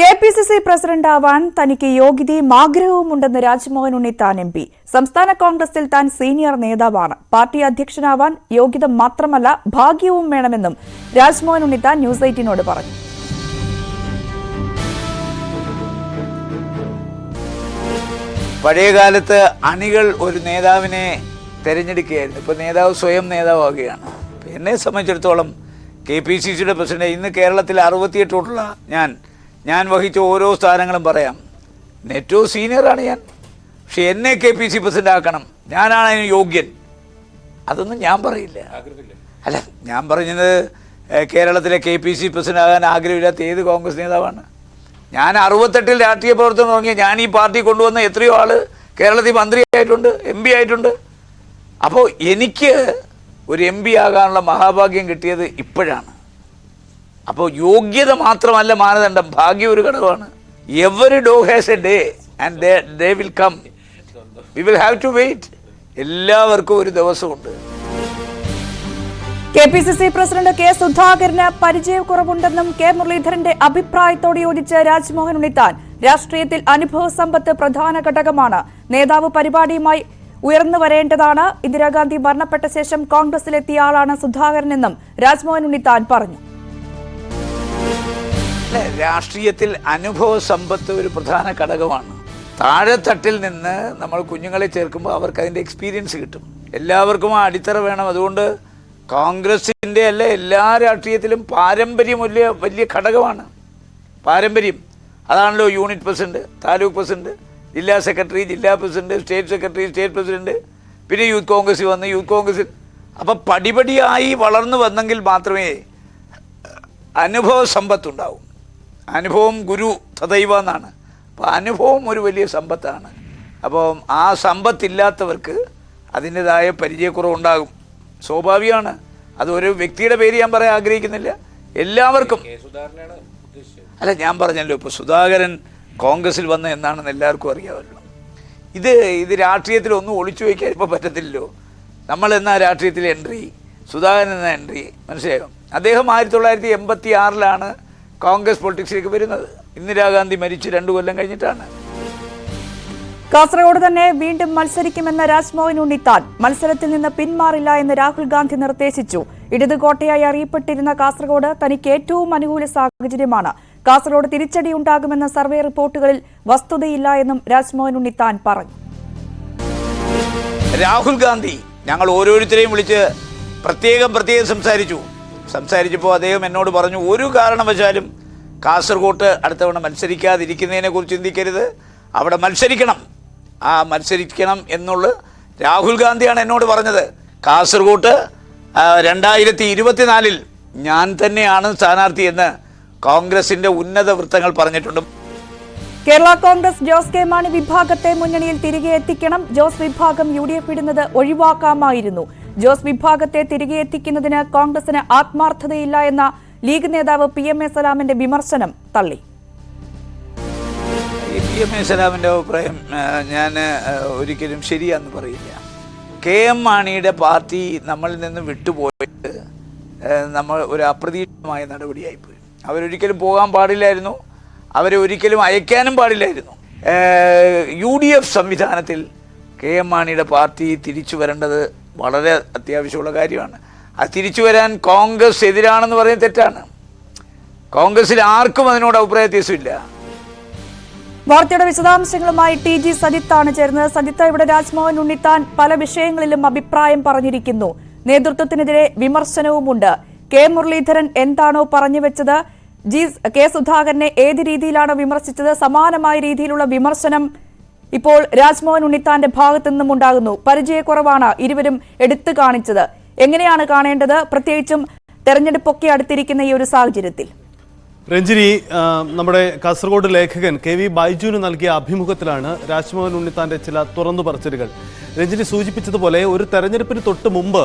K P C C പ്രസിഡന്റാവാൻ തനിക്ക് യോഗ്യതയും ആഗ്രഹവുമുണ്ടെന്ന് രാജ്മോഹൻ ഉണ്ണിത്താൻ എം പി. സംസ്ഥാന കോൺഗ്രസിൽ താൻ സീനിയർ നേതാവാണ്. പാർട്ടി അധ്യക്ഷനാവാൻ യോഗ്യത മാത്രമല്ല ഭാഗ്യവും വേണമെന്നും രാജ്മോഹൻ ഉണ്ണിത്താൻ ന്യൂസ് എയ്റ്റീനോട് പറഞ്ഞു. പഴയകാലത്ത് അണികൾ ഒരു നേതാവിനെ തെരഞ്ഞെടുക്കുകയായിരുന്നു. ഇപ്പോൾ നേതാവ് സ്വയം നേതാവാകുകയാണ്. ഇപ്പൊ എന്നെ സംബന്ധിച്ചിടത്തോളം കെ പി സി സിയുടെ പ്രസിഡന്റ് ഇന്ന് കേരളത്തിൽ അറുപത്തിയെട്ടോട്ടുള്ള ഞാൻ ഞാൻ വഹിച്ച ഓരോ സ്ഥാനങ്ങളും പറയാം. നെറ്റോ സീനിയറാണ് ഞാൻ. പക്ഷെ എന്നെ കെ പി സി പ്രസിഡന്റ് ആക്കണം. ഞാനാണ് അതിന് യോഗ്യൻ. അതൊന്നും ഞാൻ പറയില്ല. അല്ല ഞാൻ പറഞ്ഞത് കേരളത്തിലെ കെ പി സി പ്രസിഡന്റ് ആകാൻ ആഗ്രഹമില്ലാത്ത ഏത് കോൺഗ്രസ് നേതാവാണ്? ഞാൻ അറുപത്തെട്ടിൽ രാഷ്ട്രീയ പ്രവർത്തനം തുടങ്ങിയ ഞാൻ ഈ പാർട്ടി കൊണ്ടുവന്ന എത്രയോ ആൾ കേരളത്തിൽ മന്ത്രിയായിട്ടുണ്ട് എം പി ആയിട്ടുണ്ട്. അപ്പോൾ എനിക്ക് ഒരു എം പി ആകാനുള്ള മഹാഭാഗ്യം കിട്ടിയത് ഇപ്പോഴാണ്. അപ്പോൾ യോഗ്യത മാത്രമല്ല മാനദണ്ഡം. ഭാഗ്യ ഒരു ഘടകമാണ്. Every dog has a day and they will come we will have to wait എല്ലാവർക്കും ഒരു ദിവസമുണ്ട്. K P C C president K സുധാകരന് പരിചയക്കുറവുണ്ടെന്നും കെ മുരളീധരന്റെ അഭിപ്രായത്തോട് യോജിച്ച് രാജ്മോഹൻ ഉണ്ണിത്താൻ രാഷ്ട്രീയത്തിൽ അനുഭവ സമ്പത്ത് പ്രധാന ഘടകമാണ്. നേതാവ് പരിപാടിയുമായി ഉയർന്നു വരേണ്ടതാണ്. ഇന്ദിരാഗാന്ധി മരണപ്പെട്ട ശേഷം കോൺഗ്രസിലെത്തിയ ആളാണ് സുധാകരനെന്നും രാജ്മോഹൻ ഉണ്ണിത്താൻ പറഞ്ഞു. രാഷ്ട്രീയത്തിൽ അനുഭവ സമ്പത്ത് ഒരു പ്രധാന ഘടകമാണ്. താഴെത്തട്ടിൽ നിന്ന് നമ്മൾ കുഞ്ഞുങ്ങളെ ചേർക്കുമ്പോൾ അവർക്ക് അതിന്റെ എക്സ്പീരിയൻസ് കിട്ടും. എല്ലാവർക്കും ആ അടിത്തറ വേണം. അതുകൊണ്ട് കോൺഗ്രസിന്റെ അല്ല എല്ലാ രാഷ്ട്രീയത്തിലും പാരമ്പര്യം വലിയ വലിയ ഘടകമാണ്. പാരമ്പര്യം. അതാണല്ലോ യൂണിറ്റ് പ്രസിഡന്റ് താലൂക്ക് പ്രസിഡന്റ് ജില്ലാ സെക്രട്ടറി ജില്ലാ president state secretary state president പിന്നെ യൂത്ത് കോൺഗ്രസ് വന്ന് യൂത്ത് കോൺഗ്രസിൽ അപ്പം പടിപടിയായി വളർന്നു വന്നെങ്കിൽ മാത്രമേ അനുഭവ സമ്പത്തുണ്ടാവും. അനുഭവം ഗുരു തദൈവ എന്നാണ്. അപ്പോൾ അനുഭവം ഒരു വലിയ സമ്പത്താണ്. അപ്പോൾ ആ സമ്പത്തില്ലാത്തവർക്ക് അതിന്റെതായ പരിചയക്കുറവുണ്ടാകും. സ്വാഭാവികമാണ്. അത് ഒരു വ്യക്തിയുടെ പേര് ഞാൻ പറയാൻ ആഗ്രഹിക്കുന്നില്ല. എല്ലാവർക്കും. അല്ല ഞാൻ പറഞ്ഞല്ലോ ഇപ്പോൾ സുധാകരൻ കോൺഗ്രസിൽ വന്ന എന്നാണെന്ന് എല്ലാവർക്കും അറിയാമല്ലോ ഇത് ഇത് രാഷ്ട്രീയത്തിൽ ഒന്നും ഒളിച്ചു വയ്ക്കാൻ ഇപ്പോൾ പറ്റത്തില്ലല്ലോ. നമ്മൾ എന്നാ രാഷ്ട്രീയത്തിൽ എൻട്രി? സുധാകരൻ എന്ന എൻട്രി? മനസ്സിലായോ? അദ്ദേഹം ആയിരത്തി തൊള്ളായിരത്തി എൺപത്തി ആറിലാണ് കോൺഗ്രസ് പൊളിറ്റിക്സിലേക്ക് വരുന്നത്. ഇന്ദിരാഗാന്ധി മരിച്ച് രണ്ടു കൊല്ലം കഴിഞ്ഞിട്ടാണ്. കാസർഗോഡ് തന്നെ വീണ്ടും മത്സരിക്കുമെന്ന രാജ്മോഹൻ ഉണ്ണിത്താൻ. മത്സരത്തിൽ നിന്ന് പിന്മാറില്ല എന്ന് രാഹുൽ ഗാന്ധി നിർദ്ദേശിച്ചു. ഇടത് കോട്ടയായി അറിയപ്പെട്ടിരുന്ന കാസർഗോഡ് തനിക്ക് ഏറ്റവും അനുകൂല സാഹചര്യമാണ്. കാസർഗോഡ് തിരിച്ചടിയുണ്ടാകുമെന്ന സർവേ റിപ്പോർട്ടുകളിൽ വസ്തുതയില്ല എന്നും രാജ്മോഹൻ ഉണ്ണിത്താൻ പറഞ്ഞു. രാഹുൽ ഗാന്ധി ഞങ്ങൾ ഓരോരുത്തരെയും വിളിച്ച് പ്രത്യേകം പ്രത്യേകം സംസാരിച്ചു. സംസാരിച്ചപ്പോൾ അദ്ദേഹം എന്നോട് പറഞ്ഞു ഒരു കാരണവശാലും കാസർഗോട്ട് അടുത്തവണ മത്സരിക്കാതിരിക്കുന്നതിനെക്കുറിച്ച് ചിന്തിക്കരുത്. അവിടെ മത്സരിക്കണം. ആ മത്സരിക്കണം എന്നുള്ള രാഹുൽ ഗാന്ധിയാണ് എന്നോട് പറഞ്ഞത്. കാസർഗോട്ട് രണ്ടായിരത്തി ഇരുപത്തിനാലിൽ ഞാൻ തന്നെയാണ് സ്ഥാനാർത്ഥി എന്ന് കോൺഗ്രസിന്റെ ഉന്നത വൃത്തങ്ങൾ പറഞ്ഞിട്ടുണ്ട്. കേരള കോൺഗ്രസ് ജോസ് കെ മാണി വിഭാഗത്തെ മുന്നണിയിൽ തിരികെ എത്തിക്കണം. ജോസ് വിഭാഗം യു ഡി എഫ് ഇടുന്നത് ഒഴിവാക്കാമായിരുന്നു. ജോസ് വിഭാഗത്തെ തിരികെ എത്തിക്കുന്നതിന് കോൺഗ്രസിന് ആത്മാർത്ഥതയില്ല എന്ന ലീഗ് നേതാവ് പി എം എ സലാമിന്റെ വിമർശനം തള്ളി. പി എം എ സലാമിന്റെ അഭിപ്രായം ഞാൻ ഒരിക്കലും ശരിയാന്ന് പറയില്ല. കെ എം മാണിയുടെ പാർട്ടി നമ്മളിൽ നിന്ന് വിട്ടുപോയിട്ട് നമ്മൾ ഒരു അപ്രതീക്ഷിതമായ നടപടിയായിപ്പോയി. അവരൊരിക്കലും പോകാൻ പാടില്ലായിരുന്നു. അവരെ ഒരിക്കലും അയക്കാനും പാടില്ലായിരുന്നു. യു ഡി എഫ് സംവിധാനത്തിൽ കെ എം മാണിയുടെ പാർട്ടി തിരിച്ചു വരേണ്ടത് വളരെ അത്യാവശ്യമുള്ള കാര്യമാണ്. അത് തിരിച്ചു വരാൻ കോൺഗ്രസ് എതിരാണെന്ന് പറയുന്നത് തെറ്റാണ്. കോൺഗ്രസിൽ ആർക്കും അതിനോട് അഭിപ്രായ വാർത്തയുടെ വിശദാംശങ്ങളുമായി ടി ജി സജിത്താണ് ചേരുന്നത്. സജിത്ത് ഇവിടെ രാജ്മോഹൻ ഉണ്ണിത്താൻ പല വിഷയങ്ങളിലും അഭിപ്രായം പറഞ്ഞിരിക്കുന്നു. നേതൃത്വത്തിനെതിരെ വിമർശനവുമുണ്ട്. കെ മുരളീധരൻ എന്താണോ പറഞ്ഞു വെച്ചത്? ജി കെ സുധാകരനെ ഏത് രീതിയിലാണോ വിമർശിച്ചത്? സമാനമായ രീതിയിലുള്ള വിമർശനം ഇപ്പോൾ രാജ്മോഹൻ ഉണ്ണിത്താന്റെ ഭാഗത്തു നിന്നും ഉണ്ടാകുന്നു. പരിചയക്കുറവാണ് ഇരുവരും എടുത്തു കാണിച്ചത്. എങ്ങനെയാണ് കാണേണ്ടത്? പ്രത്യേകിച്ചും തെരഞ്ഞെടുപ്പൊക്കെ അടുത്തിരിക്കുന്ന ഈ ഒരു സാഹചര്യത്തിൽ. രഞ്ജിനി നമ്മുടെ കാസർഗോഡ് ലേഖകൻ കെ വി ബൈജുവിന് നൽകിയ അഭിമുഖത്തിലാണ് രാജ്മോഹൻ ഉണ്ണിത്താന്റെ ചില തുറന്നു പറച്ചിലുകൾ. രഞ്ജിനി സൂചിപ്പിച്ചതുപോലെ ഒരു തെരഞ്ഞെടുപ്പിന് തൊട്ട് മുമ്പ്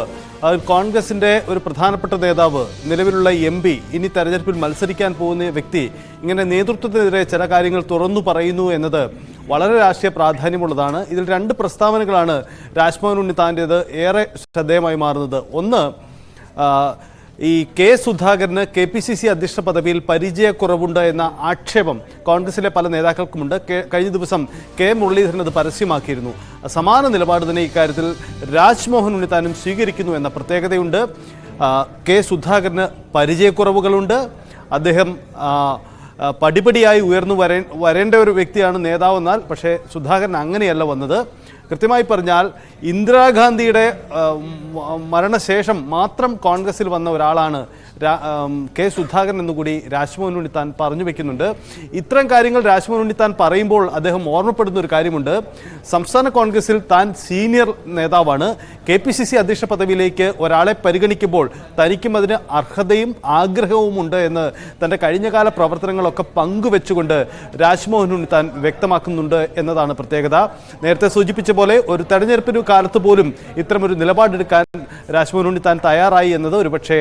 കോൺഗ്രസിന്റെ ഒരു പ്രധാനപ്പെട്ട നേതാവ് നിലവിലുള്ള എം പി ഇനി തെരഞ്ഞെടുപ്പിൽ മത്സരിക്കാൻ പോകുന്ന വ്യക്തി ഇങ്ങനെ നേതൃത്വത്തിനെതിരെ ചില കാര്യങ്ങൾ തുറന്നു പറയുന്നു എന്നത് വളരെ രാഷ്ട്രീയ പ്രാധാന്യമുള്ളതാണ്. ഇതിൽ രണ്ട് പ്രസ്താവനകളാണ് രാജ്മോഹൻ ഉണ്ണിത്താന്റേത് ഏറെ ശ്രദ്ധേയമായി മാറുന്നത്. ഒന്ന് ഈ കെ സുധാകരന് കെ പി സി സി അധ്യക്ഷ പദവിയിൽ പരിചയക്കുറവുണ്ട് എന്ന ആക്ഷേപം കോൺഗ്രസിലെ പല നേതാക്കൾക്കുമുണ്ട്. കഴിഞ്ഞ ദിവസം കെ മുരളീധരൻ അത് പരസ്യമാക്കിയിരുന്നു. സമാന നിലപാട് തന്നെ ഇക്കാര്യത്തിൽ രാജ്മോഹൻ ഉണ്ണിത്താനും സ്വീകരിക്കുന്നു എന്ന പ്രത്യേകതയുണ്ട്. കെ സുധാകരന് പരിചയക്കുറവുകളുണ്ട്. അദ്ദേഹം പടിപടിയായി ഉയർന്നു വരേ വരേണ്ട ഒരു വ്യക്തിയാണ് നേതാവെന്നാൽ പക്ഷേ സുധാകരൻ അങ്ങനെയല്ല വന്നത്. കൃത്യമായി പറഞ്ഞാൽ ഇന്ദിരാഗാന്ധിയുടെ മരണശേഷം മാത്രം കോൺഗ്രസിൽ വന്ന ഒരാളാണ് കെ സുധാകരൻ എന്നുകൂടി രാജ്മോഹൻ ഉണ്ണിത്താൻ പറഞ്ഞു വെക്കുന്നുണ്ട്. ഇത്തരം കാര്യങ്ങൾ രാജ്മോഹൻ ഉണ്ണിത്താൻ പറയുമ്പോൾ അദ്ദേഹം ഓർമ്മപ്പെടുന്ന ഒരു കാര്യമുണ്ട്. സംസ്ഥാന കോൺഗ്രസിൽ താൻ സീനിയർ നേതാവാണ്. കെ പി സി സി അധ്യക്ഷ പദവിയിലേക്ക് ഒരാളെ പരിഗണിക്കുമ്പോൾ തനിക്കും അതിന് അർഹതയും ആഗ്രഹവും ഉണ്ട് എന്ന് തന്റെ കഴിഞ്ഞകാല പ്രവർത്തനങ്ങളൊക്കെ പങ്കുവെച്ചുകൊണ്ട് രാജ്മോഹൻ ഉണ്ണിത്താൻ വ്യക്തമാക്കുന്നുണ്ട് എന്നതാണ് പ്രത്യേകത. നേരത്തെ സൂചിപ്പിച്ച പോലെ ഒരു തെരഞ്ഞെടുപ്പിന് കാലത്ത് പോലും ഇത്തരമൊരു നിലപാടെടുക്കാൻ രാജ്മോഹൻ ഉണ്ണി താൻ തയ്യാറായി എന്നത് ഒരുപക്ഷെ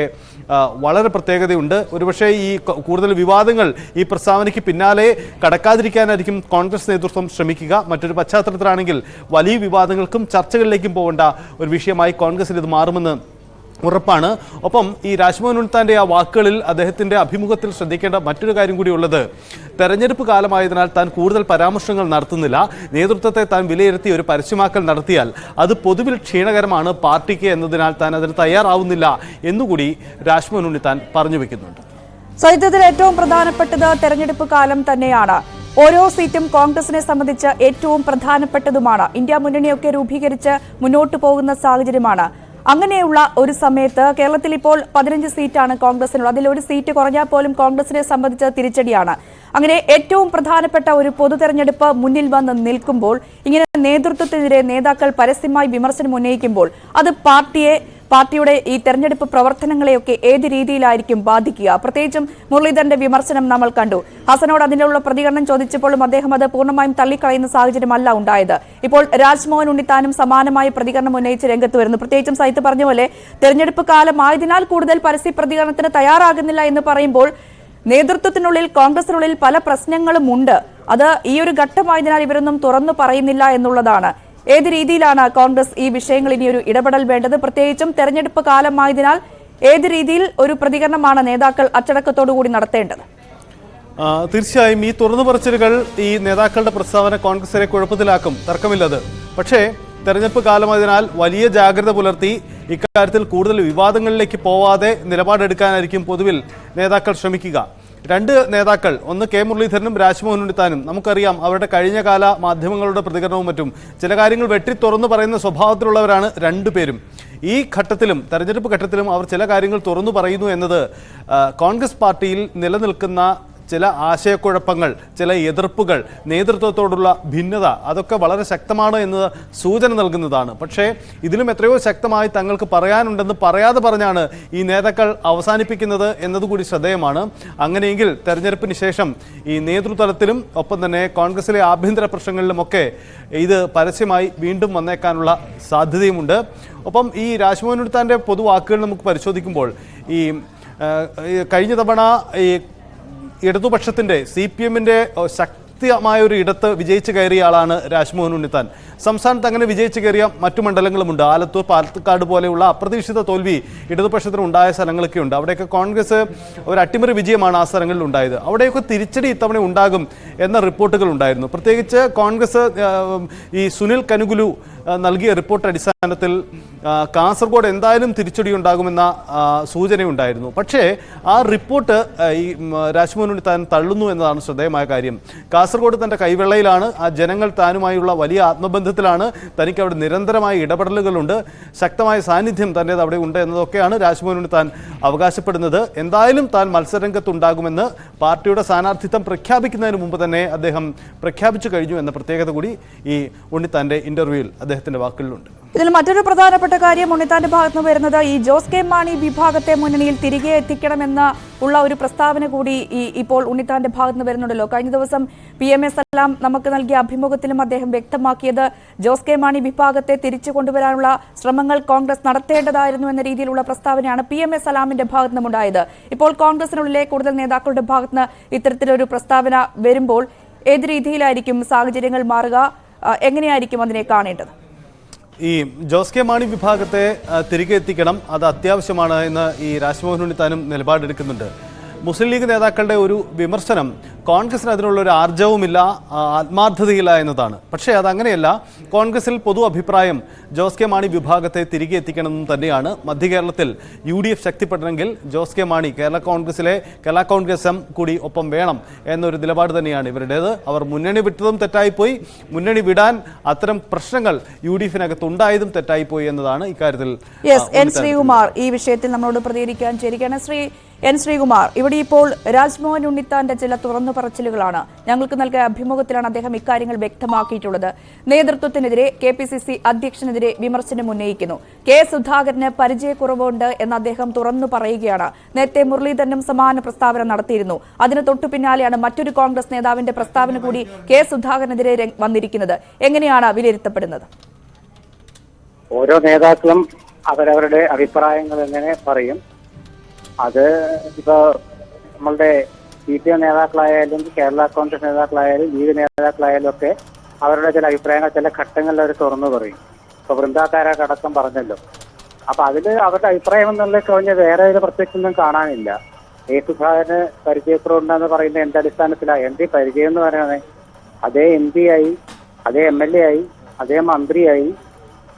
വളരെ പ്രത്യേകതയുണ്ട്. ഒരുപക്ഷെ ഈ കൂടുതൽ വിവാദങ്ങൾ ഈ പ്രസ്താവനയ്ക്ക് പിന്നാലെ കടക്കാതിരിക്കാനായിരിക്കും കോൺഗ്രസ് നേതൃത്വം ശ്രമിക്കുക. മറ്റൊരു പശ്ചാത്തലത്തിലാണെങ്കിൽ വലിയ വിവാദങ്ങൾക്കും ചർച്ചകളിലേക്കും പോകേണ്ട ഒരു വിഷയമായി കോൺഗ്രസിൽ ഇത് മാറുമെന്ന് ഉറപ്പാണ്. ഒപ്പം ഈ രാജ്മോഹൻ ഉൾത്താന്റെ ആ വാക്കുകളിൽ അദ്ദേഹത്തിന്റെ അഭിമുഖത്തിൽ ശ്രദ്ധിക്കേണ്ട മറ്റൊരു കാര്യം കൂടി ഉള്ളത്. തെരഞ്ഞെടുപ്പ് കാലമായതിനാൽ താൻ കൂടുതൽ പരാമർശങ്ങൾ നടത്തുന്നില്ല. നേതൃത്വത്തെ താൻ വിലയിരുത്തി ഒരു പരസ്യമാക്കൽ നടത്തിയാൽ അത് പൊതുവിൽ ക്ഷീണകരമാണ് പാർട്ടിക്ക് എന്നതിനാൽ താൻ അതിന് തയ്യാറാവുന്നില്ല എന്നുകൂടി രാജ്മോഹൻ ഉണ്ണിത്താൻ പറഞ്ഞു വെക്കുന്നുണ്ട്. സഹിതത്തിൽ ഏറ്റവും പ്രധാനപ്പെട്ടത് തെരഞ്ഞെടുപ്പ് കാലം തന്നെയാണ്. ഓരോ സീറ്റും കോൺഗ്രസിനെ സംബന്ധിച്ച് ഏറ്റവും പ്രധാനപ്പെട്ടതുമാണ്. ഇന്ത്യ മുന്നണിയൊക്കെ രൂപീകരിച്ച് മുന്നോട്ട് പോകുന്ന സാഹചര്യമാണ്. അങ്ങനെയുള്ള ഒരു സമയത്ത് കേരളത്തിൽ ഇപ്പോൾ പതിനഞ്ച് സീറ്റാണ് കോൺഗ്രസിനുള്ളത്. അതിൽ ഒരു സീറ്റ് കുറഞ്ഞാൽ പോലും കോൺഗ്രസിനെ സംബന്ധിച്ച് തിരിച്ചടിയാണ്. അങ്ങനെ ഏറ്റവും പ്രധാനപ്പെട്ട ഒരു പൊതു തെരഞ്ഞെടുപ്പ് മുന്നിൽ വന്ന് നിൽക്കുമ്പോൾ ഇങ്ങനെ നേതൃത്വത്തിനെതിരെ നേതാക്കൾ പരസ്യമായി വിമർശനം ഉന്നയിക്കുമ്പോൾ അത് പാർട്ടിയെ പാർട്ടിയുടെ ഈ തെരഞ്ഞെടുപ്പ് പ്രവർത്തനങ്ങളെയൊക്കെ ഏത് രീതിയിലായിരിക്കും ബാധിക്കുക? പ്രത്യേകിച്ചും മുരളീധരന്റെ വിമർശനം നമ്മൾ കണ്ടു. ഹസനോട് അതിനുള്ള പ്രതികരണം ചോദിച്ചപ്പോഴും അദ്ദേഹം അത് പൂർണമായും തള്ളിക്കളയുന്ന സാഹചര്യമല്ല ഉണ്ടായത്. ഇപ്പോൾ രാജ്മോഹൻ ഉണ്ണിത്താനും സമാനമായ പ്രതികരണം ഉന്നയിച്ച് രംഗത്ത് വരുന്നു. പ്രത്യേകിച്ചും സൈത്ത് പറഞ്ഞ പോലെ തെരഞ്ഞെടുപ്പ് കാലമായതിനാൽ കൂടുതൽ പരസ്യ പ്രതികരണത്തിന് തയ്യാറാകുന്നില്ല എന്ന് പറയുമ്പോൾ നേതൃത്വത്തിനുള്ളിൽ കോൺഗ്രസിനുള്ളിൽ പല പ്രശ്നങ്ങളും ഉണ്ട്. അത് ഈ ഒരു ഘട്ടമായതിനാൽ ഇവരൊന്നും തുറന്നു പറയുന്നില്ല എന്നുള്ളതാണ്. ഏത് രീതിയിലാണ് കോൺഗ്രസ് ഈ വിഷയങ്ങൾ ഇനിയൊരു ഇടപെടൽ വേണ്ടത്? പ്രത്യേകിച്ചും തെരഞ്ഞെടുപ്പ് കാലമായതിനാൽ ഏത് രീതിയിൽ ഒരു പ്രതികരണമാണ് നേതാക്കൾ അച്ചടക്കത്തോടുകൂടി നടത്തേണ്ടത്? തീർച്ചയായും ഈ തുറന്നു പറച്ചിലുകൾ ഈ നേതാക്കളുടെ പ്രസ്താവന കോൺഗ്രസിനെ കുഴപ്പത്തിലാക്കും. തർക്കമില്ലത്. പക്ഷേ തെരഞ്ഞെടുപ്പ് കാലമായതിനാൽ വലിയ ജാഗ്രത പുലർത്തി ഇക്കാര്യത്തിൽ കൂടുതൽ വിവാദങ്ങളിലേക്ക് പോവാതെ നിലപാടെടുക്കാനായിരിക്കും പൊതുവിൽ നേതാക്കൾ ശ്രമിക്കുക. രണ്ട് നേതാക്കൾ ഒന്ന് കെ മുരളീധരനും രാജ്മോഹൻ ഉണ്ണിത്താനും. നമുക്കറിയാം അവരുടെ കഴിഞ്ഞകാല മാധ്യമങ്ങളുടെ പ്രതികരണവും മറ്റും. ചില കാര്യങ്ങൾ വെട്ടി തുറന്നു പറയുന്ന സ്വഭാവത്തിലുള്ളവരാണ് രണ്ടുപേരും ഈ ഘട്ടത്തിലും തെരഞ്ഞെടുപ്പ് ഘട്ടത്തിലും അവർ ചില കാര്യങ്ങൾ തുറന്നു പറയുന്നു എന്നത് കോൺഗ്രസ് പാർട്ടിയിൽ നിലനിൽക്കുന്ന ചില ആശയക്കുഴപ്പങ്ങൾ ചില എതിർപ്പുകൾ നേതൃത്വത്തോടുള്ള ഭിന്നത അതൊക്കെ വളരെ ശക്തമാണ് എന്ന് സൂചന നൽകുന്നതാണ്. പക്ഷേ ഇതിലും എത്രയോ ശക്തമായി തങ്ങൾക്ക് പറയാനുണ്ടെന്ന് പറയാതെ പറഞ്ഞാണ് ഈ നേതാക്കൾ അവസാനിപ്പിക്കുന്നത് എന്നതുകൂടി ശ്രദ്ധേയമാണ്. അങ്ങനെയെങ്കിൽ തെരഞ്ഞെടുപ്പിന് ശേഷം ഈ നേതൃതലത്തിലും ഒപ്പം തന്നെ കോൺഗ്രസിലെ ആഭ്യന്തര പ്രശ്നങ്ങളിലുമൊക്കെ ഇത് പരസ്യമായി വീണ്ടും വന്നേക്കാനുള്ള സാധ്യതയുമുണ്ട്. ഒപ്പം ഈ രാജ്മോഹൻ ഉടുത്താന്റെ പൊതുവാക്കുകൾ നമുക്ക് പരിശോധിക്കുമ്പോൾ ഈ കഴിഞ്ഞ തവണ ഈ ഇടതുപക്ഷത്തിന്റെ സി പി എമ്മിന്റെ ശക്തമായ ഒരു ഇടത്ത് വിജയിച്ചു കയറിയ ആളാണ് രാജ്മോഹൻ ഉണ്ണിത്താൻ. സംസ്ഥാനത്ത് അങ്ങനെ വിജയിച്ചു കയറിയ മറ്റു മണ്ഡലങ്ങളുമുണ്ട്. ആലത്തൂർ പാലക്കാട് പോലെയുള്ള അപ്രതീക്ഷിത തോൽവി ഇടതുപക്ഷത്തിന് ഉണ്ടായ സ്ഥലങ്ങളൊക്കെ ഉണ്ട് അവിടെയൊക്കെ കോൺഗ്രസ് ഒരു അട്ടിമറി വിജയമാണ് ആ സ്ഥലങ്ങളിൽ ഉണ്ടായത് അവിടെയൊക്കെ തിരിച്ചടി ഇത്തവണ ഉണ്ടാകും എന്ന റിപ്പോർട്ടുകൾ ഉണ്ടായിരുന്നു. പ്രത്യേകിച്ച് കോൺഗ്രസ് ഈ സുനിൽ കനുകുലു നൽകിയ റിപ്പോർട്ട് അടിസ്ഥാനത്തിൽ കാസർഗോഡ് എന്തായാലും തിരിച്ചടി ഉണ്ടാകുമെന്ന സൂചനയുണ്ടായിരുന്നു. പക്ഷേ ആ റിപ്പോർട്ട് ഈ രാജ്മോഹൻ താൻ തള്ളുന്നു എന്നതാണ് ശ്രദ്ധേയമായ കാര്യം. കാസർഗോഡ് തന്റെ കൈവെള്ളയിലാണ്. ആ ജനങ്ങൾ താനുമായുള്ള വലിയ ആത്മബന്ധത്തിലാണ് തനിക്ക് അവിടെ നിരന്തരമായ ഇടപെടലുകളുണ്ട്. ശക്തമായ സാന്നിധ്യം തന്റേത് അവിടെ ഉണ്ട് എന്നതൊക്കെയാണ് രാജ്മോഹനോട് താൻ അവകാശപ്പെടുന്നത്. എന്തായാലും താൻ മത്സരരംഗത്തുണ്ടാകുമെന്ന് പാർട്ടിയുടെ സ്ഥാനാർത്ഥിത്വം പ്രഖ്യാപിക്കുന്നതിന് മുമ്പ് തന്നെ അദ്ദേഹം പ്രഖ്യാപിച്ചു കഴിഞ്ഞു എന്ന പ്രത്യേകത കൂടി ഈ ഉണ്ണിത്താന്റെ ഇന്റർവ്യൂവിൽ അദ്ദേഹത്തിന്റെ വാക്കുകളിലുണ്ട്. ഇതിൽ മറ്റൊരു പ്രധാനപ്പെട്ട കാര്യം ഉണ്ണിത്താന്റെ ഭാഗത്ത് നിന്ന് വരുന്നത് ഈ ജോസ് കെ മാണി വിഭാഗത്തെ മുന്നണിയിൽ തിരികെ എത്തിക്കണമെന്ന ഉള്ള ഒരു പ്രസ്താവന കൂടി ഈ ഇപ്പോൾ ഉണ്ണിത്താന്റെ ഭാഗത്ത് നിന്ന് വരുന്നുണ്ടല്ലോ. കഴിഞ്ഞ ദിവസം പി എം എസ് എല്ലാം നമുക്ക് നൽകിയ അഭിമുഖത്തിലും അദ്ദേഹം വ്യക്തമാക്കിയത് ജോസ് കെ മാണി വിഭാഗത്തെ തിരിച്ചു കൊണ്ടുവരാനുള്ള ശ്രമങ്ങൾ കോൺഗ്രസ് നടത്തേണ്ടതായിരുന്നു എന്ന രീതിയിലുള്ള പ്രസ്താവനയാണ് പി എം എസ് സലാമിന്റെ ഭാഗത്ത് നിന്നുണ്ടായത് ഇപ്പോൾ കോൺഗ്രസിനുള്ളിലെ കൂടുതൽ നേതാക്കളുടെ ഭാഗത്ത് നിന്ന് ഇത്തരത്തിലൊരു പ്രസ്താവന വരുമ്പോൾ ഏത് രീതിയിലായിരിക്കും സാഹചര്യങ്ങൾ മാറുക? എങ്ങനെയായിരിക്കും അതിനെ കാണേണ്ടത്? ഈ ജോസ് കെ മാണി വിഭാഗത്തെ തിരികെ എത്തിക്കണം. അത് അത്യാവശ്യമാണ് എന്ന് ഈ രാജ്മോഹൻ ഉണ്ണിത്താനും നിലപാടെടുക്കുന്നുണ്ട്. മുസ്ലിം ലീഗ് നേതാക്കളുടെ ഒരു വിമർശനം കോൺഗ്രസിന് അതിനുള്ള ഒരു ആർജവുമില്ല ആത്മാർത്ഥതയില്ല എന്നതാണ്. പക്ഷേ അതങ്ങനെയല്ല കോൺഗ്രസിൽ പൊതു അഭിപ്രായം ജോസ് കെ മാണി വിഭാഗത്തെ തിരികെ എത്തിക്കണമെന്ന് തന്നെയാണ്. മധ്യ കേരളത്തിൽ യു ഡി എഫ് ശക്തിപ്പെടണമെങ്കിൽ ജോസ് കെ മാണി കേരള കോൺഗ്രസിലെ കേരള കോൺഗ്രസ് എം കൂടി ഒപ്പം വേണം എന്നൊരു നിലപാട് തന്നെയാണ് ഇവരുടേത്. അവർ മുന്നണി വിട്ടതും തെറ്റായിപ്പോയി. മുന്നണി വിടാൻ അത്തരം പ്രശ്നങ്ങൾ യു ഡി എഫിനകത്ത് ഉണ്ടായതും തെറ്റായിപ്പോയി എന്നതാണ് ഇക്കാര്യത്തിൽ എൻ ശ്രീകുമാർ ഈ വിഷയത്തിൽ നമ്മളോട് പ്രതികരിക്കാൻ ചേരുകയാണ്. ശ്രീ എൻ ശ്രീകുമാർ ഇവിടെ ഇപ്പോൾ രാജ്മോഹൻ ഉണ്ണിത്താന്റെ ചില തുറന്നു പറച്ചിലുകളാണ്. ഞങ്ങൾക്ക് നൽകിയ അഭിമുഖത്തിലാണ് അദ്ദേഹം ഇക്കാര്യങ്ങൾ വ്യക്തമാക്കിയിട്ടുള്ളത്. നേതൃത്വത്തിനെതിരെ കെ പി സി സി അധ്യക്ഷനെതിരെ വിമർശനം ഉന്നയിക്കുന്നു. കെ സുധാകരന് പരിചയക്കുറവുണ്ട് എന്ന് അദ്ദേഹം തുറന്നു പറയുകയാണ്. നേരത്തെ മുരളീധരനും സമാന പ്രസ്താവന നടത്തിയിരുന്നു. അതിന് തൊട്ടു പിന്നാലെയാണ് മറ്റൊരു കോൺഗ്രസ് നേതാവിന്റെ പ്രസ്താവന കൂടി കെ സുധാകരനെതിരെ വന്നിരിക്കുന്നത്. എങ്ങനെയാണ് വിലയിരുത്തപ്പെടുന്നത്? ഓരോ നേതാക്കളും അവരവരുടെ അഭിപ്രായങ്ങൾ എങ്ങനെ പറയും? അത് ഇപ്പൊ നമ്മളുടെ സി പി എം നേതാക്കളായാലും കേരള കോൺഗ്രസ് നേതാക്കളായാലും ലീഗ് നേതാക്കളായാലും ഒക്കെ അവരുടെ ചില അഭിപ്രായങ്ങൾ ചില ഘട്ടങ്ങളിൽ അവർ തുറന്നു പറയും. ഇപ്പൊ വൃന്ദാക്കാരൊക്കെ അടക്കം പറഞ്ഞല്ലോ. അപ്പൊ അതിൽ അവരുടെ അഭിപ്രായം എന്നുള്ള കവിഞ്ഞ വേറെ ഒരു പ്രത്യേകിച്ചൊന്നും കാണാനില്ല. എ സുധാകരന് പരിചയക്കുറവുണ്ടെന്ന് പറയുന്ന എന്റെ അടിസ്ഥാനത്തിലാണ് എന്ത് പരിചയം എന്ന് പറയുന്നത് അതേ എം പി ആയി അതേ എം എൽ എ ആയി അതേ മന്ത്രിയായി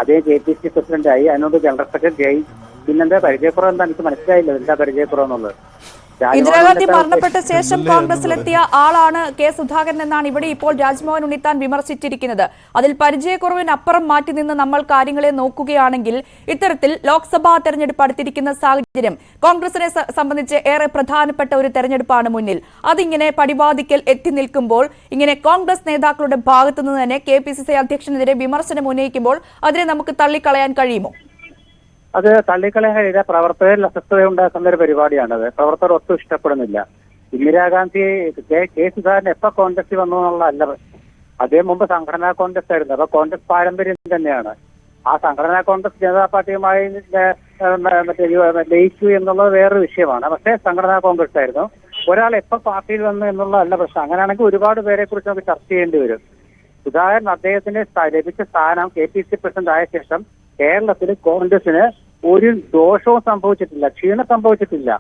അതേ ജെ പി സി പ്രസിഡന്റ് ആയി അതിനോട് ജനറൽ സെക്രട്ടറി ആയി പിന്നെന്താ പരിചയക്കുറവ് എന്താ? എനിക്ക് മനസ്സിലായില്ല. എന്താ പരിചയക്കുറവ് എന്നുള്ളത് ഇന്ദിരാഗാന്ധി മരണപ്പെട്ട ശേഷം കോൺഗ്രസിലെത്തിയ ആളാണ് കെ സുധാകരൻ എന്നാണ് ഇവിടെ ഇപ്പോൾ രാജ്മോഹൻ ഉണ്ണിത്താൻ വിമർശിച്ചിരിക്കുന്നത്. അതിൽ പരിചയക്കുറവിനപ്പുറം മാറ്റി നിന്ന് നമ്മൾ കാര്യങ്ങളെ നോക്കുകയാണെങ്കിൽ ഇത്തരത്തിൽ ലോക്സഭാ തെരഞ്ഞെടുപ്പ് അടുത്തിരിക്കുന്ന സാഹചര്യം കോൺഗ്രസിനെ സംബന്ധിച്ച് ഏറെ പ്രധാനപ്പെട്ട ഒരു തെരഞ്ഞെടുപ്പാണ് മുന്നിൽ. അതിങ്ങനെ പടിവാദിക്കൽ എത്തി നിൽക്കുമ്പോൾ ഇങ്ങനെ കോൺഗ്രസ് നേതാക്കളുടെ ഭാഗത്തുനിന്ന് തന്നെ കെ പി സി സി അധ്യക്ഷനെതിരെ വിമർശനം ഉന്നയിക്കുമ്പോൾ അതിനെ നമുക്ക് തള്ളിക്കളയാൻ കഴിയുമോ? അത് തള്ളിക്കളയാൻ കഴിയില്ല പ്രവർത്തകരിൽ അസ്വസ്ഥത ഉണ്ടാക്കുന്ന ഒരു പരിപാടിയാണത്. പ്രവർത്തകർ ഒട്ടും ഇഷ്ടപ്പെടുന്നില്ല. ഇന്ദിരാഗാന്ധി കെ സുധാകരൻ എപ്പോ കോൺഗ്രസിൽ വന്നു എന്നുള്ളതല്ല അതേ മുമ്പ് സംഘടനാ കോൺഗ്രസ് ആയിരുന്നു. അപ്പൊ കോൺഗ്രസ് പാരമ്പര്യം തന്നെയാണ്. ആ സംഘടനാ കോൺഗ്രസ് ജനതാ പാർട്ടിയുമായി ലയിച്ചു എന്നുള്ളത് വേറൊരു വിഷയമാണ്. പക്ഷേ സംഘടനാ കോൺഗ്രസ് ആയിരുന്നു. ഒരാൾ എപ്പോ പാർട്ടിയിൽ വന്നു എന്നുള്ളതല്ല പ്രശ്നം. അങ്ങനെയാണെങ്കിൽ ഒരുപാട് പേരെ കുറിച്ച് നമുക്ക് ചർച്ച ചെയ്യേണ്ടി വരും. സുധാകരൻ അദ്ദേഹത്തിന് സ്ഥാ- ലഭിച്ച സ്ഥാനം കെ പി സി പ്രസിഡന്റ് ആയ ശേഷം കേരളത്തിൽ കോൺഗ്രസിന് ഒരു ദോഷവും സംഭവിച്ചിട്ടില്ല ക്ഷീണം സംഭവിച്ചിട്ടില്ല.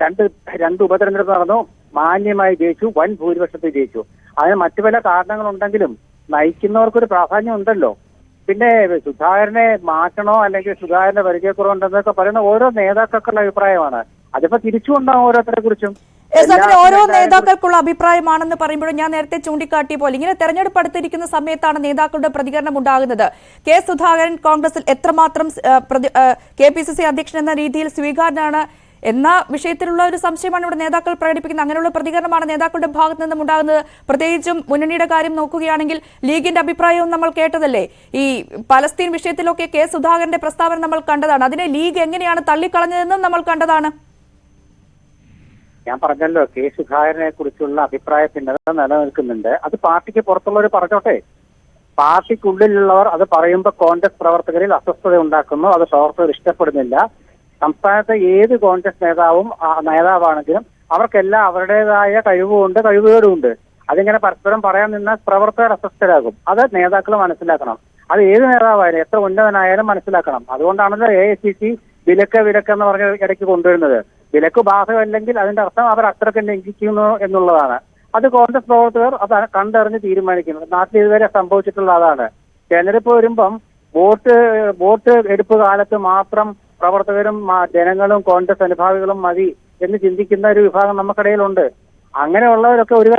രണ്ട് രണ്ട് ഉപതെരഞ്ഞെടുപ്പ് നടന്നു മാന്യമായി ജയിച്ചു വൻ ഭൂരിപക്ഷത്തിൽ ജയിച്ചു. അതിന് മറ്റു പല കാരണങ്ങളുണ്ടെങ്കിലും നയിക്കുന്നവർക്കൊരു പ്രാധാന്യം ഉണ്ടല്ലോ. പിന്നെ സുധാകരനെ മാറ്റണോ അല്ലെങ്കിൽ സുധാകരന്റെ പരിചയക്കുറവുണ്ടെന്നൊക്കെ പറയുന്ന ഓരോ നേതാക്കൾക്കുള്ള അഭിപ്രായമാണ്. അതിപ്പോ തിരിച്ചുകൊണ്ടാവും ഓരോരുത്തരെ കുറിച്ചും? അങ്ങനെ ഓരോ നേതാക്കൾക്കുള്ള അഭിപ്രായമാണെന്ന് പറയുമ്പോഴും ഞാൻ നേരത്തെ ചൂണ്ടിക്കാട്ടിയ പോലെ ഇങ്ങനെ തെരഞ്ഞെടുപ്പ് അടുത്തിരിക്കുന്ന സമയത്താണ് നേതാക്കളുടെ പ്രതികരണം ഉണ്ടാകുന്നത്. കെ സുധാകരൻ കോൺഗ്രസിൽ എത്രമാത്രം കെ പി സി സി അധ്യക്ഷൻ എന്ന രീതിയിൽ സ്വീകാര്യനാണ് എന്ന വിഷയത്തിലുള്ള ഒരു സംശയമാണ് ഇവിടെ നേതാക്കൾ പ്രകടിപ്പിക്കുന്നത്. അങ്ങനെയുള്ള പ്രതികരണമാണ് നേതാക്കളുടെ ഭാഗത്തു നിന്നും ഉണ്ടാകുന്നത്. പ്രത്യേകിച്ചും മുന്നണിയുടെ കാര്യം നോക്കുകയാണെങ്കിൽ ലീഗിന്റെ അഭിപ്രായവും നമ്മൾ കേട്ടതല്ലേ? ഈ പലസ്തീൻ വിഷയത്തിലൊക്കെ കെ സുധാകരന്റെ പ്രസ്താവന നമ്മൾ കണ്ടതാണ്. അതിനെ ലീഗ് എങ്ങനെയാണ് തള്ളിക്കളഞ്ഞതെന്നും നമ്മൾ കണ്ടതാണ്. ഞാൻ പറഞ്ഞല്ലോ കെ സുധാകരനെ കുറിച്ചുള്ള അഭിപ്രായ ഭിന്നത നിലനിൽക്കുന്നുണ്ട്. അത് പാർട്ടിക്ക് പുറത്തുള്ളവർ പറഞ്ഞോട്ടെ. പാർട്ടിക്കുള്ളിലുള്ളവർ അത് പറയുമ്പോൾ കോൺഗ്രസ് പ്രവർത്തകരിൽ അസ്വസ്ഥത ഉണ്ടാക്കുന്നു അത് പ്രവർത്തകർ ഇഷ്ടപ്പെടുന്നില്ല. സംസ്ഥാനത്തെ ഏത് കോൺഗ്രസ് നേതാവും നേതാവാണെങ്കിലും അവർക്കെല്ലാം അവരുടേതായ കഴിവുമുണ്ട് കഴിവുകേടുമുണ്ട്. അതിങ്ങനെ പരസ്പരം പറയാൻ നിന്ന പ്രവർത്തകർ അസ്വസ്ഥരാകും. അത് നേതാക്കൾ മനസ്സിലാക്കണം. അത് ഏത് നേതാവായാലും എത്ര ഉന്നതനായാലും മനസ്സിലാക്കണം. അതുകൊണ്ടാണല്ലോ എ ഐ സി സി വിലക്ക് വിലക്ക് എന്ന് പറഞ്ഞ ഇടയ്ക്ക് കൊണ്ടുവരുന്നത്. വിലക്ക് ബാധകമല്ലെങ്കിൽ അതിന്റെ അർത്ഥം അവർ അത്രയ്ക്ക് ലംഘിക്കുന്നു എന്നുള്ളതാണ്. അത് കോൺഗ്രസ് പ്രവർത്തകർ അത് കണ്ടറിഞ്ഞ് തീരുമാനിക്കുന്നത് നാട്ടിൽ ഇതുവരെ സംഭവിച്ചിട്ടുള്ള അതാണ്. തെരഞ്ഞെടുപ്പ് വരുമ്പം വോട്ട് വോട്ട് എടുപ്പ് കാലത്ത് മാത്രം പ്രവർത്തകരും ജനങ്ങളും കോൺഗ്രസ് അനുഭാവികളും മതി എന്ന് ചിന്തിക്കുന്ന ഒരു വിഭാഗം നമുക്കിടയിലുണ്ട്. അങ്ങനെയുള്ളവരൊക്കെ ഒരു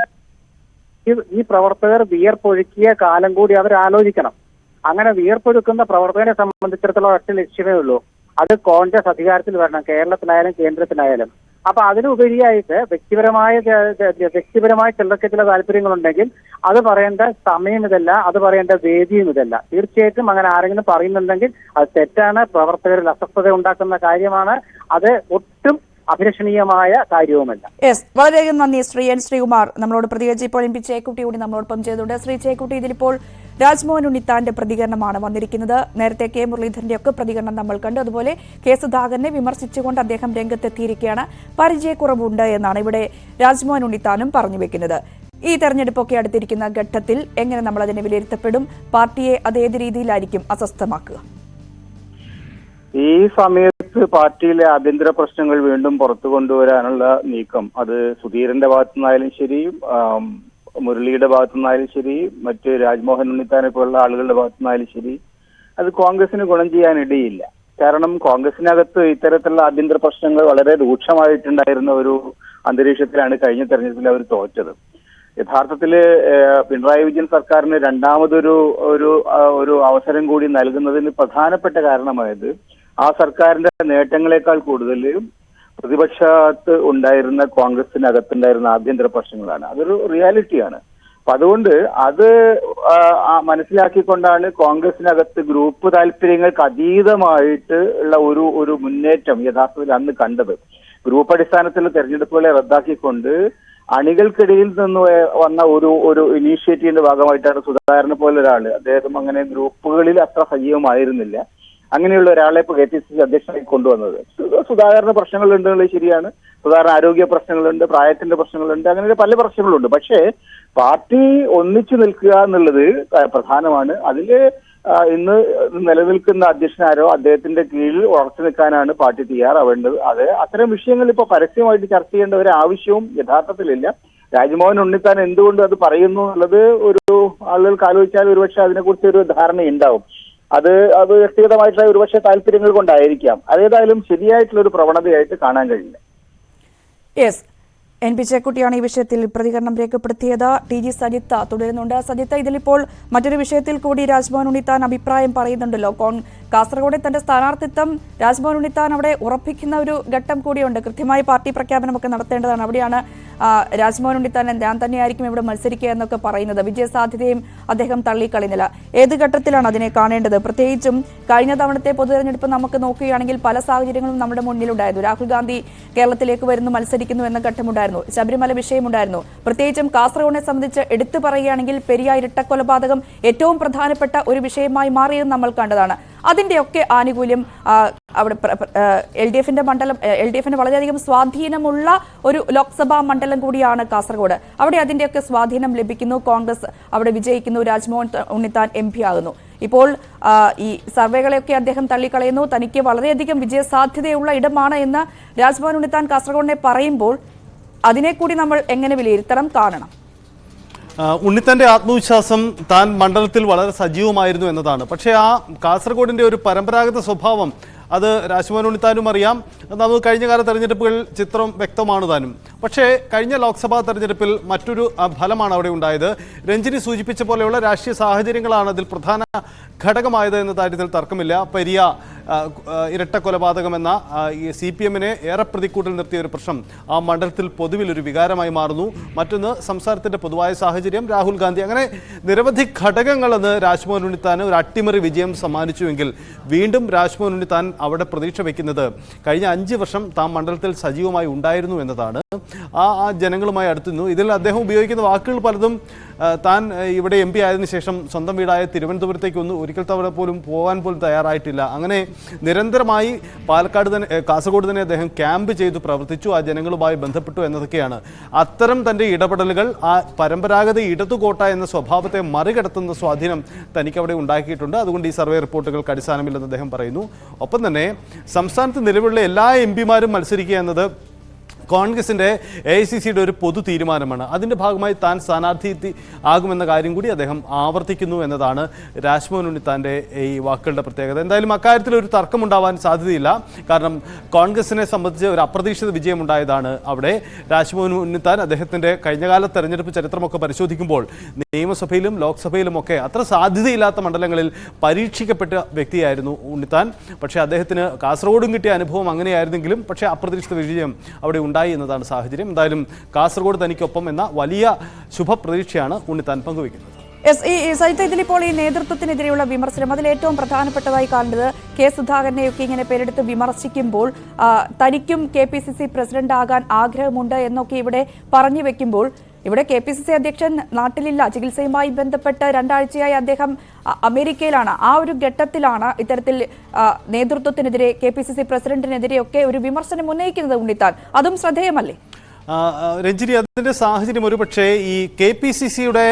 ഈ- പ്രവർത്തകർ വിയർപ്പൊഴുക്കിയ കാലം കൂടി അവർ ആലോചിക്കണം അങ്ങനെ വിയർപ്പൊഴുക്കുന്ന പ്രവർത്തകരെ സംബന്ധിച്ചിടത്തോളം ഒറ്റ ലക്ഷ്യമേ ഉള്ളൂ. അത് കോൺഗ്രസ് അധികാരത്തിൽ വരണം കേരളത്തിലായാലും കേന്ദ്രത്തിലായാലും. അപ്പൊ അതിനുപരിയായിട്ട് വ്യക്തിപരമായ വ്യക്തിപരമായ ചിലർക്ക് ചില താല്പര്യങ്ങളുണ്ടെങ്കിൽ അത് പറയേണ്ട സമയം ഇതല്ല അത് പറയേണ്ട വേദിയും ഇതല്ല. തീർച്ചയായിട്ടും അങ്ങനെ ആരെങ്കിലും പറയുന്നുണ്ടെങ്കിൽ അത് തെറ്റാണ് പ്രവർത്തകരിൽ അസ്വസ്ഥത ഉണ്ടാക്കുന്ന കാര്യമാണ് അത് ഒട്ടും അഭിലഷണീയമായ കാര്യവുമല്ല. യെസ് വളരെയധികം നന്ദി ശ്രീ എൻ ശ്രീകുമാർ. നമ്മളോട് പ്രതികരിച്ച് ഇപ്പോൾ എം പി ചേക്കുട്ടി കൂടി നമ്മളോടൊപ്പം ചെയ്തിട്ടുണ്ട് ശ്രീ ചേക്കുട്ടി ഇതിലിപ്പോൾ രാജ്മോഹൻ ഉണ്ണിത്താന്റെ പ്രതികരണമാണ് വന്നിരിക്കുന്നത്. നേരത്തെ കെ മുരളീധരന്റെ ഒക്കെ പ്രതികരണം നമ്മൾ കണ്ടു. അതുപോലെ കെ സുധാകരനെ വിമർശിച്ചുകൊണ്ട് അദ്ദേഹം രംഗത്തെത്തിയിരിക്കുകയാണ്. പരിചയക്കുറവുണ്ട് എന്നാണ് ഇവിടെ രാജ്മോഹൻ ഉണ്ണിത്താനും പറഞ്ഞു വെക്കുന്നത്. ഈ തെരഞ്ഞെടുപ്പൊക്കെ അടുത്തിരിക്കുന്ന ഘട്ടത്തിൽ എങ്ങനെ നമ്മൾ അതിനെ വിലയിരുത്തപ്പെടും? പാർട്ടിയെ അത് ഏത് രീതിയിലായിരിക്കും അസ്വസ്ഥമാക്കുക? ഈ സമയത്ത് പാർട്ടിയിലെ ആഭ്യന്തര പ്രശ്നങ്ങൾ വീണ്ടും പുറത്തു കൊണ്ടുവരാനുള്ള നീക്കം അത് സുധീരന്റെ ഭാഗത്തുനിന്നായാലും ശരി മുരളിയുടെ ഭാഗത്തു നിന്നായാലും ശരി മറ്റ് രാജ്മോഹൻ ഉണ്ണിത്താനെ പോലുള്ള ആളുകളുടെ ഭാഗത്തു നിന്നായാലും ശരി അത് കോൺഗ്രസിന് ഗുണം ചെയ്യാനിടയില്ല കാരണം കോൺഗ്രസിനകത്ത് ഇത്തരത്തിലുള്ള ആഭ്യന്തര പ്രശ്നങ്ങൾ വളരെ രൂക്ഷമായിട്ടുണ്ടായിരുന്ന ഒരു അന്തരീക്ഷത്തിലാണ് കഴിഞ്ഞ തെരഞ്ഞെടുപ്പിൽ അവർ തോറ്റത്. യഥാർത്ഥത്തിൽ പിണറായി വിജയൻ സർക്കാരിന് രണ്ടാമതൊരു ഒരു ഒരു അവസരം കൂടി നൽകുന്നതിന് പ്രധാനപ്പെട്ട കാരണമായത് ആ സർക്കാരിന്റെ നേട്ടങ്ങളെക്കാൾ കൂടുതൽ പ്രതിപക്ഷത്ത് ഉണ്ടായിരുന്ന കോൺഗ്രസിനകത്തുണ്ടായിരുന്ന ആഭ്യന്തര പ്രശ്നങ്ങളാണ്. അതൊരു റിയാലിറ്റിയാണ്. അപ്പൊ അതുകൊണ്ട് അത് മനസ്സിലാക്കിക്കൊണ്ടാണ് കോൺഗ്രസിനകത്ത് ഗ്രൂപ്പ് താല്പര്യങ്ങൾക്ക് അതീതമായിട്ട് ഉള്ള ഒരു ഒരു മുന്നേറ്റം യഥാർത്ഥത്തിൽ അന്ന് കണ്ടത്. ഗ്രൂപ്പ് അടിസ്ഥാനത്തിൽ തെരഞ്ഞെടുപ്പുകളെ റദ്ദാക്കിക്കൊണ്ട് അണികൾക്കിടയിൽ നിന്ന് വന്ന ഒരു ഒരു ഇനീഷ്യേറ്റീവിന്റെ ഭാഗമായിട്ടാണ് സുധാകരനെ പോലെ ഒരാൾ അദ്ദേഹം അങ്ങനെ ഗ്രൂപ്പുകളിൽ അത്ര സജീവമായിരുന്നില്ല. അങ്ങനെയുള്ള ഒരാളെ ഇപ്പൊ കെ പി സി സി അധ്യക്ഷനായി കൊണ്ടുവന്നത്. സുധാകരന് പ്രശ്നങ്ങളുണ്ട് എന്നുള്ളത് ശരിയാണ്. സുധാകരൻ ആരോഗ്യ പ്രശ്നങ്ങളുണ്ട് പ്രായത്തിന്റെ പ്രശ്നങ്ങളുണ്ട് അങ്ങനെ പല പ്രശ്നങ്ങളുണ്ട്. പക്ഷേ പാർട്ടി ഒന്നിച്ചു നിൽക്കുക എന്നുള്ളത് പ്രധാനമാണ്. അതിൽ ഇന്ന് നിലനിൽക്കുന്ന അധ്യക്ഷനാരോ അദ്ദേഹത്തിന്റെ കീഴിൽ ഉറച്ചു നിൽക്കാനാണ് പാർട്ടി തയ്യാറാവേണ്ടത്. അത് അത്തരം വിഷയങ്ങൾ ഇപ്പൊ പരസ്യമായിട്ട് ചർച്ച ചെയ്യേണ്ട ഒരു ആവശ്യവും യഥാർത്ഥത്തിലില്ല. രാജ്മോഹൻ ഉണ്ണിത്താൻ എന്തുകൊണ്ട് അത് പറയുന്നു എന്നുള്ളത് ഒരു ആളുകൾക്ക് ആലോചിച്ചാൽ ഒരുപക്ഷെ അതിനെക്കുറിച്ച് ഒരു ധാരണ ഉണ്ടാവും അത് അത് വ്യക്തിഗതമായിട്ടുള്ള ഒരുപക്ഷെ താല്പര്യങ്ങൾ കൊണ്ടായിരിക്കാം. അതേതായാലും ശരിയായിട്ടുള്ള ഒരു പ്രവണതയായിട്ട് കാണാൻ കഴിയില്ല. യെസ് എൻ പി ചേക്കുട്ടിയാണ് ഈ വിഷയത്തിൽ പ്രതികരണം രേഖപ്പെടുത്തിയത്. ടി ജി സജിത്ത തുടരുന്നുണ്ട്. സജിത്ത ഇതിലിപ്പോൾ മറ്റൊരു വിഷയത്തിൽ കൂടി രാജ്ഭവൻ ഉണ്ണിത്താൻ അഭിപ്രായം പറയുന്നുണ്ടല്ലോ. കോൺ കാസർഗോഡിൽ തന്റെ സ്ഥാനാർത്ഥിത്വം രാജ്ഭവൻ ഉണ്ണിത്താൻ അവിടെ ഉറപ്പിക്കുന്ന ഒരു ഘട്ടം കൂടിയുണ്ട്. കൃത്യമായി പാർട്ടി പ്രഖ്യാപനമൊക്കെ നടത്തേണ്ടതാണ്. അവിടെയാണ് രാജ്ഭവൻ ഉണ്ണിത്താൻ ഞാൻ തന്നെയായിരിക്കും ഇവിടെ മത്സരിക്കുക എന്നൊക്കെ പറയുന്നത്. വിജയസാധ്യതയും അദ്ദേഹം തള്ളിക്കളയുന്നില്ല. ഏത് ഘട്ടത്തിലാണ് അതിനെ കാണേണ്ടത്? പ്രത്യേകിച്ചും കഴിഞ്ഞ തവണത്തെ പൊതുതെരഞ്ഞെടുപ്പ് നമുക്ക് നോക്കുകയാണെങ്കിൽ പല സാഹചര്യങ്ങളും നമ്മുടെ മുന്നിലുണ്ടായിരുന്നു. രാഹുൽ ഗാന്ധി കേരളത്തിലേക്ക് വരുന്നു മത്സരിക്കുന്നു എന്ന ഘട്ടമുണ്ടായിരുന്നു. ശബരിമല വിഷയമുണ്ടായിരുന്നു. പ്രത്യേകിച്ചും കാസർഗോഡിനെ സംബന്ധിച്ച് എടുത്തു പറയുകയാണെങ്കിൽ പെരിയ ഇരട്ടക്കൊലപാതകം ഏറ്റവും പ്രധാനപ്പെട്ട ഒരു വിഷയമായി മാറിയത് നമ്മൾ കണ്ടതാണ്. അതിന്റെയൊക്കെ ആനുകൂല്യം അവിടെ എൽ ഡി എഫിന്റെ മണ്ഡലം എൽ ഡി എഫിന് വളരെയധികം സ്വാധീനമുള്ള ഒരു ലോക്സഭാ മണ്ഡലം കൂടിയാണ് കാസർഗോഡ്. അവിടെ അതിന്റെയൊക്കെ സ്വാധീനം ലഭിക്കുന്നു. കോൺഗ്രസ് അവിടെ വിജയിക്കുന്നു. രാജ്മോഹൻ ഉണ്ണിത്താൻ എം പി ആകുന്നു. ഇപ്പോൾ ഈ സർവേകളെയൊക്കെ അദ്ദേഹം തള്ളിക്കളയുന്നു. തനിക്ക് വളരെയധികം വിജയസാധ്യതയുള്ള ഇടമാണ് എന്ന് രാജ്മോഹൻ ഉണ്ണിത്താൻ കാസർഗോഡിനെ പറയുമ്പോൾ അതിനെ കൂടി നമ്മൾ എങ്ങനെ വിലയിരുത്തണം കാണണം. ഉണ്ണിത്തന്റെ ആത്മവിശ്വാസം താൻ മണ്ഡലത്തിൽ വളരെ സജീവമായിരുന്നു എന്നതാണ്. പക്ഷേ ആ കാസർഗോഡിന്റെ ഒരു പരമ്പരാഗത സ്വഭാവം അത് രാജ്മോഹൻ ഉണ്ണിത്താനും അറിയാം. നമുക്ക് കഴിഞ്ഞ കാല തെരഞ്ഞെടുപ്പുകൾ ചിത്രം വ്യക്തമാണ് താനും. പക്ഷേ കഴിഞ്ഞ ലോക്സഭാ തെരഞ്ഞെടുപ്പിൽ മറ്റൊരു ഫലമാണ് അവിടെ ഉണ്ടായത്. രഞ്ജിനി സൂചിപ്പിച്ച പോലെയുള്ള രാഷ്ട്രീയ സാഹചര്യങ്ങളാണ് അതിൽ പ്രധാന ഘടകമായത് എന്ന കാര്യത്തിൽ തർക്കമില്ല. പെരിയ ഇരട്ട കൊലപാതകം എന്ന ഈ സി പി എമ്മിനെ ഏറെ പ്രതിക്കൂട്ടിൽ നിർത്തിയ ഒരു പ്രശ്നം ആ മണ്ഡലത്തിൽ പൊതുവിൽ ഒരു വികാരമായി മാറുന്നു. മറ്റൊന്ന് സംസ്ഥാനത്തിന്റെ പൊതുവായ സാഹചര്യം രാഹുൽ ഗാന്ധി. അങ്ങനെ നിരവധി ഘടകങ്ങളെന്ന് രാജ്മോഹൻ ഉണ്ണിത്താൻ ഒരു അട്ടിമറി വിജയം സമ്മാനിച്ചുവെങ്കിൽ വീണ്ടും രാജ്മോഹൻ ഉണ്ണിത്താൻ അവിടെ പ്രതീക്ഷ വയ്ക്കുന്നത് കഴിഞ്ഞ അഞ്ച് വർഷം താൻ മണ്ഡലത്തിൽ സജീവമായി ഉണ്ടായിരുന്നു എന്നതാണ്. ആ ആ ജനങ്ങളുമായി അടുത്തുന്നു ഇതിൽ അദ്ദേഹം ഉപയോഗിക്കുന്ന വാക്കുകൾ പലതും താൻ ഇവിടെ എം പി ആയതിനു ശേഷം സ്വന്തം വീടായ തിരുവനന്തപുരത്തേക്ക് ഒന്ന് ഒരിക്കൽ തവണ പോലും പോകാൻ പോലും തയ്യാറായിട്ടില്ല. അങ്ങനെ നിരന്തരമായി പാലക്കാട് തന്നെ കാസർഗോഡ് തന്നെ അദ്ദേഹം ക്യാമ്പ് ചെയ്തു പ്രവർത്തിച്ചു. ആ ജനങ്ങളുമായി ബന്ധപ്പെട്ടു എന്നതൊക്കെയാണ്. അത്തരം തന്റെ ഇടപെടലുകൾ ആ പരമ്പരാഗത ഇടതുകോട്ട എന്ന സ്വഭാവത്തെ മറികടത്തുന്ന സ്വാധീനം തനിക്ക് അവിടെ ഉണ്ടാക്കിയിട്ടുണ്ട്. അതുകൊണ്ട് ഈ സർവേ റിപ്പോർട്ടുകൾക്ക് അടിസ്ഥാനമില്ലെന്ന് അദ്ദേഹം പറയുന്നു. ഒപ്പം തന്നെ സംസ്ഥാനത്ത് നിലവിലുള്ള എല്ലാ എം പിമാരും മത്സരിക്കുക എന്നത് കോൺഗ്രസിന്റെ എ സി സിയുടെ ഒരു പൊതു തീരുമാനമാണ്. അതിന്റെ ഭാഗമായി താൻ സ്ഥാനാർത്ഥി ആകുമെന്ന കാര്യം കൂടി അദ്ദേഹം ആവർത്തിക്കുന്നു എന്നതാണ് രാജ്മോഹൻ ഉണ്ണിത്താന്റെ ഈ വാക്കുകളുടെ പ്രത്യേകത. എന്തായാലും അക്കാര്യത്തിൽ ഒരു തർക്കമുണ്ടാവാൻ സാധ്യതയില്ല. കാരണം കോൺഗ്രസിനെ സംബന്ധിച്ച് ഒരു അപ്രതീക്ഷിത വിജയമുണ്ടായതാണ് അവിടെ. രാജ്മോഹൻ ഉണ്ണിത്താൻ അദ്ദേഹത്തിന്റെ കഴിഞ്ഞകാല തെരഞ്ഞെടുപ്പ് ചരിത്രമൊക്കെ പരിശോധിക്കുമ്പോൾ നിയമസഭയിലും ലോക്സഭയിലും ഒക്കെ അത്ര സാധ്യതയില്ലാത്ത മണ്ഡലങ്ങളിൽ പരീക്ഷിക്കപ്പെട്ട വ്യക്തിയായിരുന്നു ഉണ്ണിത്താൻ പക്ഷേ അദ്ദേഹത്തിന് കാസർഗോഡും കിട്ടിയ അനുഭവം അങ്ങനെയായിരുന്നെങ്കിലും പക്ഷേ അപ്രതീക്ഷിത വിജയം അവിടെ ഉണ്ടായി എന്നതാണ് സാഹചര്യം. എന്തായാലും കാസർഗോഡ് തനിക്കൊപ്പം എന്ന വലിയ ശുഭപ്രതീക്ഷയാണ് ഉണ്ണിത്താൻ പങ്കുവയ്ക്കുന്നത്. എസ് ഈ സജിത്ത ഇതിലിപ്പോൾ ഈ നേതൃത്വത്തിനെതിരെയുള്ള വിമർശനം. അതിൽ ഏറ്റവും പ്രധാനപ്പെട്ടതായി കാണുന്നത് കെ സുധാകരനെയൊക്കെ ഇങ്ങനെ പേരെടുത്ത് വിമർശിക്കുമ്പോൾ തനിക്കും K P C C president ആകാൻ ആഗ്രഹമുണ്ട് എന്നൊക്കെ ഇവിടെ പറഞ്ഞു വെക്കുമ്പോൾ ഇവിടെ കെ പി സി സി അധ്യക്ഷൻ നാട്ടിലില്ല. ചികിത്സയുമായി ബന്ധപ്പെട്ട് രണ്ടാഴ്ചയായി അദ്ദേഹം അമേരിക്കയിലാണ്. ആ ഒരു ഘട്ടത്തിലാണ് ഇത്തരത്തിൽ നേതൃത്വത്തിനെതിരെ കെ പി സി സി പ്രസിഡന്റിനെതിരെയൊക്കെ ഒരു വിമർശനം ഉന്നയിക്കുന്നത് ഉണ്ണിത്താൻ. അതും ശ്രദ്ധേയമല്ലേ? രഞ്ജിനി അതിന്റെ സാഹചര്യം ഒരുപക്ഷേ ഈ കെ പി സി സിയുടെ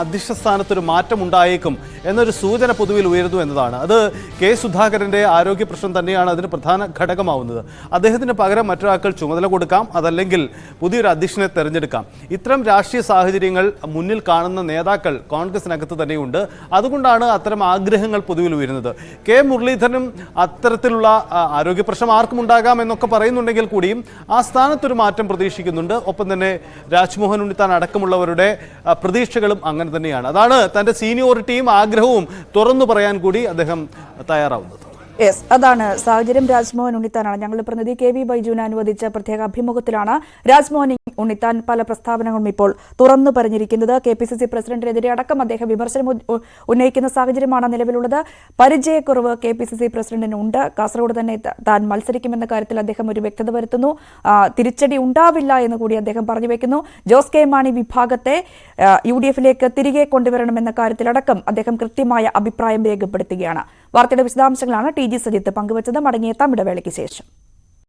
അധ്യക്ഷ സ്ഥാനത്തൊരു മാറ്റം ഉണ്ടായേക്കും എന്നൊരു സൂചന പൊതുവിൽ ഉയരുന്നു എന്നതാണ്. അത് കെ സുധാകരന്റെ ആരോഗ്യ പ്രശ്നം തന്നെയാണ് അതിന് പ്രധാന ഘടകമാവുന്നത്. അദ്ദേഹത്തിന് പകരം മറ്റൊരാൾക്ക് ചുമതല കൊടുക്കാം അതല്ലെങ്കിൽ പുതിയൊരു അധ്യക്ഷനെ തെരഞ്ഞെടുക്കാം. ഇത്തരം രാഷ്ട്രീയ സാഹചര്യങ്ങൾ മുന്നിൽ കാണുന്ന നേതാക്കൾ കോൺഗ്രസിനകത്ത് തന്നെയുണ്ട്. അതുകൊണ്ടാണ് അത്തരം ആഗ്രഹങ്ങൾ പൊതുവിൽ ഉയരുന്നത്. കെ മുരളീധരനും അത്തരത്തിലുള്ള ആരോഗ്യ പ്രശ്നം ആർക്കും ഉണ്ടാകാം എന്നൊക്കെ പറയുന്നുണ്ടെങ്കിൽ കൂടിയും ആ സ്ഥാനത്തൊരു മാറ്റം പ്രതീക്ഷിക്കുന്നുണ്ട് ഒപ്പം തന്നെ രാജ്മോഹൻ ഉണ്ണിത്താൻ അടക്കമുള്ളവരുടെ പ്രതീക്ഷകളും അങ്ങനെ തന്നെയാണ്. അതാണ് തന്റെ സീനിയോറിറ്റിയും ആഗ്രഹവും തുറന്നു പറയാൻ കൂടി അദ്ദേഹം തയ്യാറാവുന്നത്. യെസ് അതാണ് സാഹചര്യം. രാജ്മോഹൻ ഉണ്ണിത്താനാണ്. ഞങ്ങളുടെ പ്രതിനിധി കെ വി ബൈജുവിന് അനുവദിച്ച പ്രത്യേക അഭിമുഖത്തിലാണ് രാജ്മോഹൻ ഉണ്ണിത്താൻ പല പ്രസ്താവനകളും ഇപ്പോൾ തുറന്നു പറഞ്ഞിരിക്കുന്നത്. കെ പി സി സി പ്രസിഡന്റിനെതിരെ അടക്കം അദ്ദേഹം വിമർശനം ഉന്നയിക്കുന്ന സാഹചര്യമാണ് നിലവിലുള്ളത്. പരിചയക്കുറവ് കെ പി സി സി പ്രസിഡന്റിന് ഉണ്ട് കാസർഗോഡ് തന്നെ താൻ മത്സരിക്കുമെന്ന കാര്യത്തിൽ അദ്ദേഹം ഒരു വ്യക്തത വരുത്തുന്നു. തിരിച്ചടി ഉണ്ടാവില്ല എന്ന് കൂടി അദ്ദേഹം പറഞ്ഞു വെക്കുന്നു. ജോസ് കെ. മാണി വിഭാഗത്തെ യു ഡി എഫിലേക്ക് തിരികെ കൊണ്ടുവരണമെന്ന കാര്യത്തിലടക്കം അദ്ദേഹം കൃത്യമായ അഭിപ്രായം രേഖപ്പെടുത്തുകയാണ്. വാർത്തയുടെ വിശദാംശങ്ങളാണ് ടി. ജി സജിത്ത് പങ്കുവച്ചത് മടങ്ങിയെത്താം ഇടവേളയ്ക്ക് ശേഷം